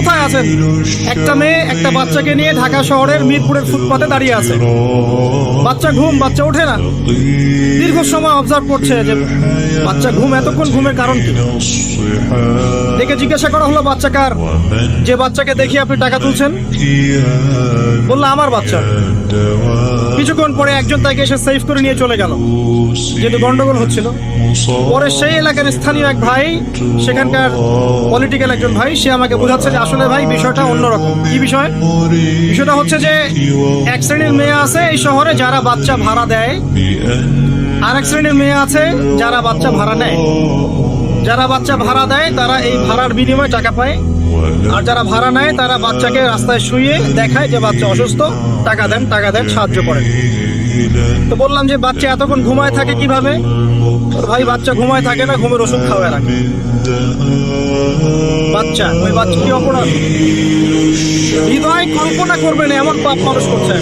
কোথায় আছেন? একটা মেয়ে, একটা বাচ্চাকে নিয়ে ঢাকা শহরের মিরপুরের ফুটপাতে দাঁড়িয়ে আছে। বাচ্চা ঘুম, বাচ্চা ওঠে না। দীর্ঘ সময় অবজার্ভ করছে যে বাচ্চা ঘুম, এতক্ষণ ঘুমের কারণ কি? দেখে জিজ্ঞাসা করা হলো, বাচ্চা কার? যে বাচ্চাকে দেখি আপনি টাকা তুলছেন? বলল, আমার বাচ্চা। কিছুক্ষণ পরে একজন তাকে এসে সেভ করে নিয়ে চলে গেল। যেহেতু গন্ডগোল হচ্ছিল। পরে সেই এলাকার স্থানীয় এক ভাই, সেখানকার পলিটিক্যাল একজন ভাই, সে আমাকে বোঝাচ্ছে যে আসলে ভাই, বিষয়টা অন্যরকম। কি বিষয়? বিষয়টা হচ্ছে যে এক শ্রেণির মেয়ে আছে এই শহরে যারা বাচ্চা ভাড়া দেয়। আর এক শ্রেণির মেয়ে আছে যারা বাচ্চা ভাড়া নেয়। যারা বাচ্চা ভাড়া দেয়, তারা এই ভাড়ার বিনিময়ে টাকা পায়। আর যারা ভাড়া নেয়, তারা বাচ্চাকে রাস্তায় শুয়ে দেখায় যে বাচ্চা অসুস্থ, টাকা দেন টাকা দেন, সাহায্য করেন। তো বললাম যে, বাচ্চা এতক্ষণ ঘুমায় থাকে কীভাবে? ভাই, বাচ্চা ঘুমায় থাকে না, ঘুমের ওষুধ খাওয়ায় রাখে। বাচ্চা, ওই বাচ্চা কি অপরাধ? হৃদয় কল্পনা করবেন এমন পাপ মানুষ করছে